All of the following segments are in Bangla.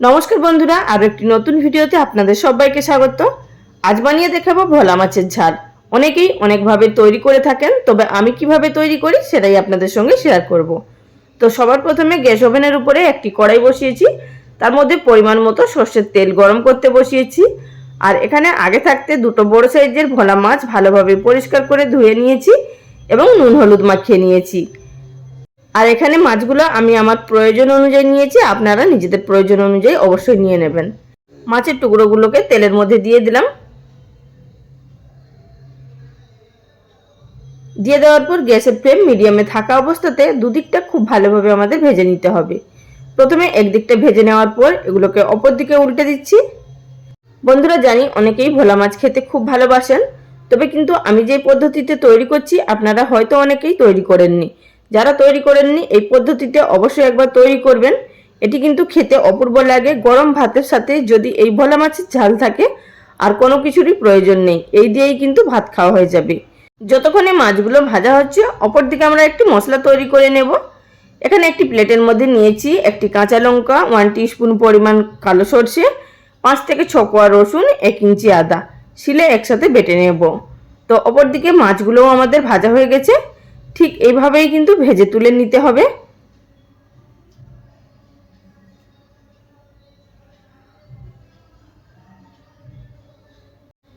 নমস্কার বন্ধুরা আরও একটি নতুন ভিডিওতে আপনাদের সবাইকে স্বাগত। আজ বানিয়ে দেখাবো ভোলা মাছের ঝাল। অনেকেই অনেকভাবে তৈরি করে থাকেন, তবে আমি কীভাবে তৈরি করি সেটাই আপনাদের সঙ্গে শেয়ার করব। তো সবার প্রথমে গ্যাস ওভেনের উপরে একটি কড়াই বসিয়েছি, তার মধ্যে পরিমাণ মতো সর্ষের তেল গরম করতে বসিয়েছি। আর এখানে আগে থাকতে দুটো বড় সাইজের ভোলা মাছ ভালোভাবে পরিষ্কার করে ধুয়ে নিয়েছি এবং নুন হলুদ মাখিয়ে নিয়েছি। আর এখানে মাছগুলো আমি আমার প্রয়োজন অনুযায়ী নিয়েছি, আপনারা নিজেদের প্রয়োজন অনুযায়ী অবশ্যই নিয়ে নেবেন। মাছের টুকরোগুলোকে তেলের মধ্যে দিয়ে দিলাম। দিয়ে দেওয়ার পর গ্যাসের ফ্লেম মিডিয়ামে থাকা অবস্থাতে দুদিকটা খুব ভালোভাবে আমাদের ভেজে নিতে হবে। প্রথমে একদিকটা ভেজে নেওয়ার পর এগুলোকে অপর দিকে উল্টে দিচ্ছি। বন্ধুরা, জানি অনেকেই ভোলা মাছ খেতে খুব ভালোবাসেন, তবে কিন্তু আমি যে পদ্ধতিতে তৈরি করছি, আপনারা হয়তো অনেকেই তৈরি করেননি। যারা তৈরি করেননি, এই পদ্ধতিতে অবশ্যই একবার তৈরি করবেন। এটি কিন্তু খেতে অপূর্ব লাগে। গরম ভাতের সাথে যদি এই ভোলা মাছের ঝাল থাকে, আর কোনো কিছুরই প্রয়োজন নেই। এই দিয়েই কিন্তু ভাত খাওয়া হয়ে যাবে। যতক্ষণে মাছগুলো ভাজা হচ্ছে অপর দিকে আমরা একটি মশলা তৈরি করে নেব। এখানে একটি প্লেটের মধ্যে নিয়েছি একটি কাঁচা লঙ্কা ওয়ান স্পুন পরিমাণ কালো সর্ষে, পাঁচ থেকে ছ কোয়া রসুন, এক ইঞ্চি আদা। শিলে একসাথে বেটে নেব। তো অপর দিকে মাছগুলোও আমাদের ভাজা হয়ে গেছে। ঠিক এইভাবেই কিন্তু ভেজে তুলে নিতে হবে।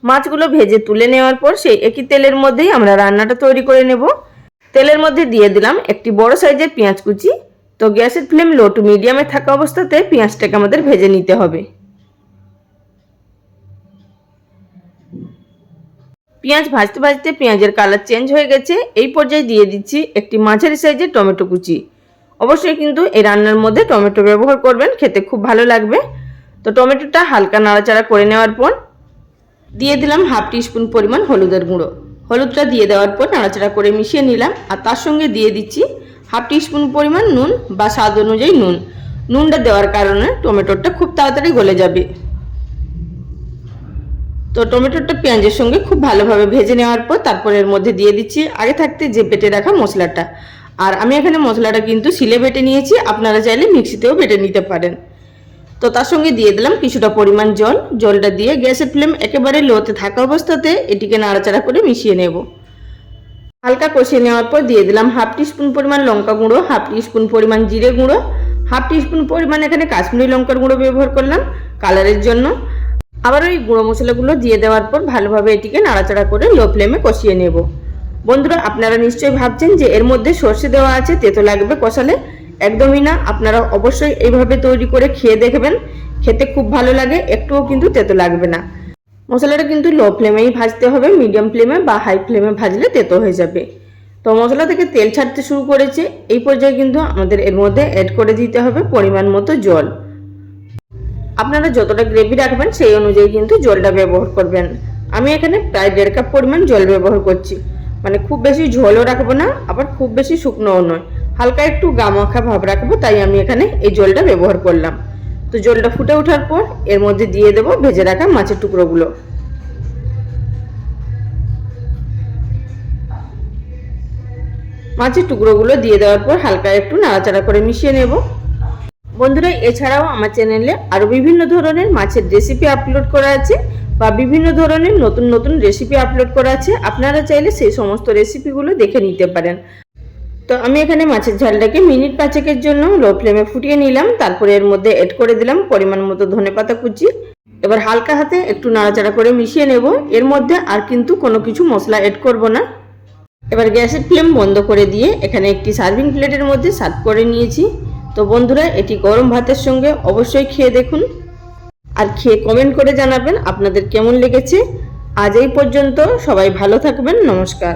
মাছগুলো ভেজে তুলে নেওয়ার পর সেই একই তেলের মধ্যেই আমরা রান্নাটা তৈরি করে নেব। তেলের মধ্যে দিয়ে দিলাম একটি বড় সাইজের পেঁয়াজ কুচি। তো গ্যাসের ফ্লেম লো টু মিডিয়ামে থাকা অবস্থাতে পেঁয়াজটাকে আমাদের ভেজে নিতে হবে। পেঁয়াজ ভাজতে ভাজতে পেঁয়াজের কালার চেঞ্জ হয়ে গেছে। এই পর্যায়ে দিয়ে দিচ্ছি একটি মাঝারি সাইজের টমেটো কুচি। অবশ্যই কিন্তু এই রান্নার মধ্যে টমেটো ব্যবহার করবেন, খেতে খুব ভালো লাগবে। তো টমেটোটা হালকা নাড়াচাড়া করে নেওয়ার পর দিয়ে দিলাম হাফ টিস্পুন পরিমাণ হলুদের গুঁড়ো। হলুদটা দিয়ে দেওয়ার পর নাড়াচাড়া করে মিশিয়ে নিলাম আর তার সঙ্গে দিয়ে দিচ্ছি হাফ টিস্পুন পরিমাণ নুন বা স্বাদ অনুযায়ী নুন। নুনটা দেওয়ার কারণে টমেটোটা খুব তাড়াতাড়ি গলে যাবে। তো টমেটোটা পেঁয়াজের সঙ্গে খুব ভালোভাবে ভেজে নেওয়ার পর তারপর এর মধ্যে দিয়ে দিচ্ছি আগে থাকতে যে বেটে রাখা মশলাটা। আর আমি এখানে মশলাটা কিন্তু শিলে বেটে নিয়েছি, আপনারা চাইলে মিক্সিতেও বেটে নিতে পারেন। তো তার সঙ্গে দিয়ে দিলাম কিছুটা পরিমাণ জল। জলটা দিয়ে গ্যাসের ফ্লেম একেবারে লোতে থাকা অবস্থাতে এটিকে নাড়াচাড়া করে মিশিয়ে নেব। হালকা কষিয়ে নেওয়ার পর দিয়ে দিলাম হাফ টিস্পুন পরিমাণ লঙ্কা গুঁড়ো, হাফ টিস্পুন পরিমাণ জিরে গুঁড়ো, হাফ টিস্পুন পরিমাণ এখানে কাশ্মীরি লঙ্কার গুঁড়ো ব্যবহার করলাম। কালারের জন্য আবার ওই গুঁড়ো মশলাগুলো দিয়ে দেওয়ার পর ভালোভাবে এটিকে নাড়াচাড়া করে লো ফ্লেমে কষিয়ে নেব। বন্ধুরা, আপনারা নিশ্চয়ই ভাবছেন যে এর মধ্যে সর্ষে দেওয়া আছে, তেতো লাগবে কষালে। একদমই না, আপনারা অবশ্যই এইভাবে তৈরি করে খেয়ে দেখবেন। খেতে খুব ভালো লাগে, একটুও কিন্তু তেতো লাগবে না। মশলাটা কিন্তু লো ফ্লেমেই ভাজতে হবে, মিডিয়াম ফ্লেমে বা হাই ফ্লেমে ভাজলে তেতো হয়ে যাবে। তো মশলা থেকে তেল ছাড়তে শুরু করেছে, এই পর্যায়ে কিন্তু আমাদের এর মধ্যে অ্যাড করে দিতে হবে পরিমাণ মতো জল। আপনারা যতটা গ্রেভি রাখবেন সেই অনুযায়ী কিন্তু জলটা ব্যবহার করবেন। আমি এখানে প্রায় দেড় কাপ পরিমাণ জল ব্যবহার করছি। মানে খুব বেশি ঝোলও রাখব না, আবার খুব বেশি শুকনোও নয়। হালকা একটু গামাখা ভাব রাখব, তাই আমি এখানে এই জলটা ব্যবহার করলাম। তো জলটা ফুটে ওঠার পর এর মধ্যে দিয়ে দেবো ভেজে রাখা মাছের টুকরোগুলো। মাছের টুকরোগুলো দিয়ে দেওয়ার পর হালকা একটু নাড়াচাড়া করে মিশিয়ে নেব। বন্ধুরা, এছাড়াও আমার চ্যানেলে আরও বিভিন্ন ধরনের মাছের রেসিপি আপলোড করা আছে বা বিভিন্ন ধরনের নতুন নতুন রেসিপি আপলোড করা আছে। আপনারা চাইলে সেই সমস্ত রেসিপিগুলো দেখে নিতে পারেন। তো আমি এখানে মাছের ঝালটাকে মিনিট পাঁচেকের জন্য লো ফ্লেমে ফুটিয়ে নিলাম। তারপরে এর মধ্যে এড করে দিলাম পরিমাণ মতো ধনে পাতা কুচি। এবার হালকা হাতে একটু নাড়াচাড়া করে মিশিয়ে নেব। এর মধ্যে আর কিন্তু কোনো কিছু মশলা এড করব না। এবার গ্যাসের ফ্লেম বন্ধ করে দিয়ে এখানে একটি সার্ভিং প্লেটের মধ্যে সার্ভ করে নিয়েছি। তো বন্ধুরা, এটি গরম ভাতের সঙ্গে অবশ্যই খেয়ে দেখুন। আর খেয়ে কমেন্ট করে জানাবেন আপনাদের কেমন লেগেছে। আজ এই পর্যন্ত সবাই ভালো থাকবেন, নমস্কার।